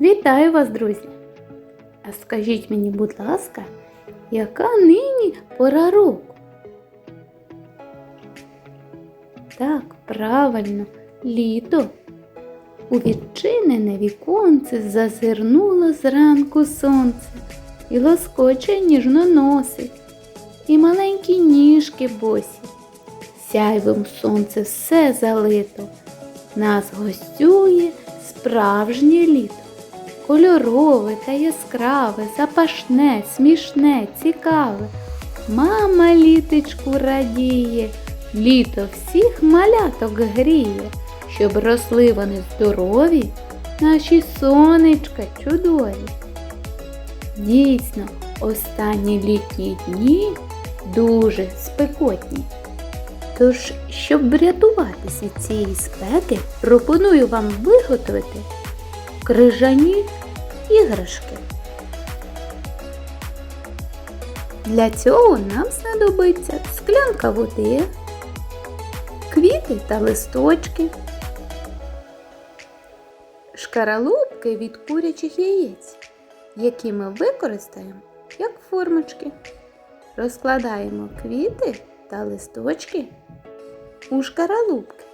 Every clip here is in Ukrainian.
Вітаю вас, друзі! А скажіть мені, будь ласка, яка нині пора року? Так, правильно, літо. У відчинене віконце зазирнуло зранку сонце і лоскоче ніжно носить, і маленькі ніжки босі. Сяйвом сонце все залито, нас гостює справжнє літо. Кольорове та яскраве, запашне, смішне, цікаве. Мама літочку радіє, літо всіх маляток гріє, щоб росли вони здорові, наші сонечка чудові. Дійсно, останні літні дні дуже спекотні. Тож, щоб врятуватись від цієї спеки, пропоную вам виготовити крижані іграшки. Для цього нам знадобиться склянка води, квіти та листочки, шкаралупки від курячих яєць, які ми використаємо як формочки. Розкладаємо квіти та листочки у шкаралупки.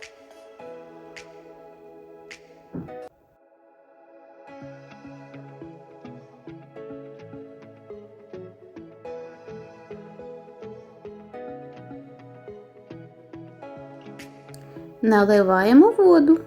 Наливаємо воду.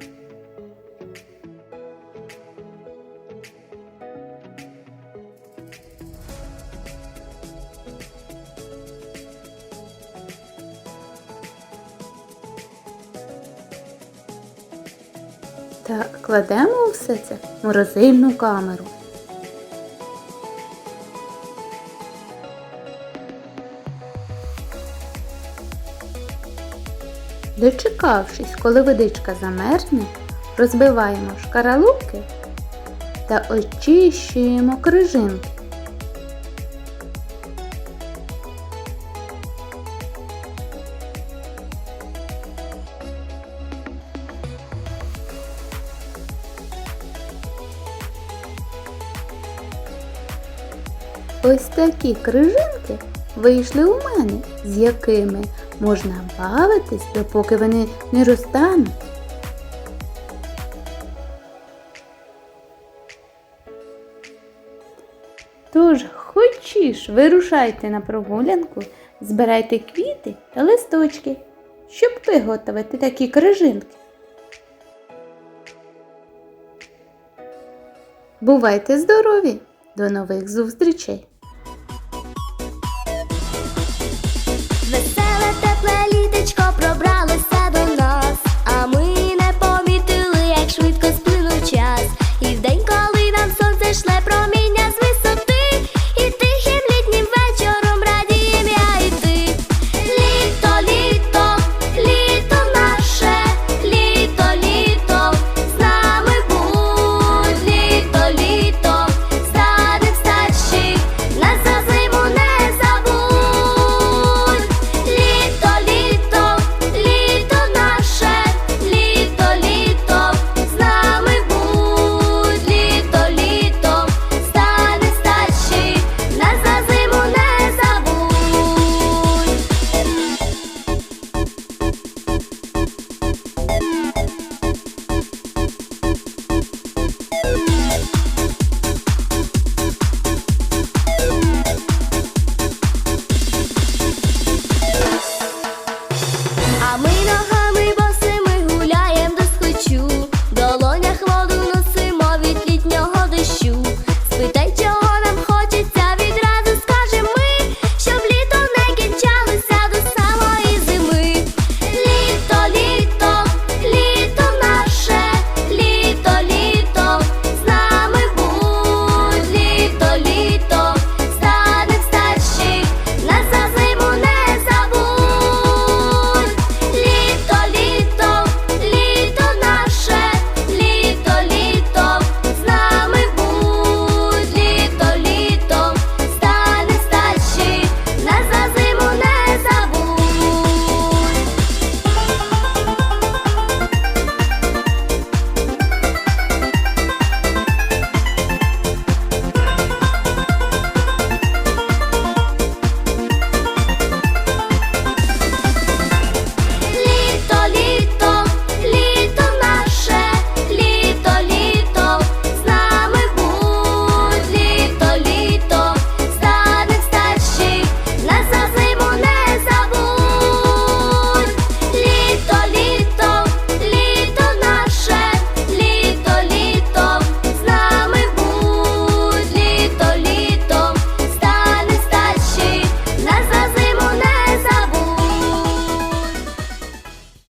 та кладемо все це в морозильну камеру. Дочекавшись, коли водичка замерзне, розбиваємо шкаралупки та очищуємо крижинки. Ось такі крижинки вийшли у мене, з якими можна бавитись, допоки вони не розтануть. Тож, хочеш, вирушайте на прогулянку, збирайте квіти та листочки, щоб виготовити такі крижинки. Бувайте здорові! До нових зустрічей!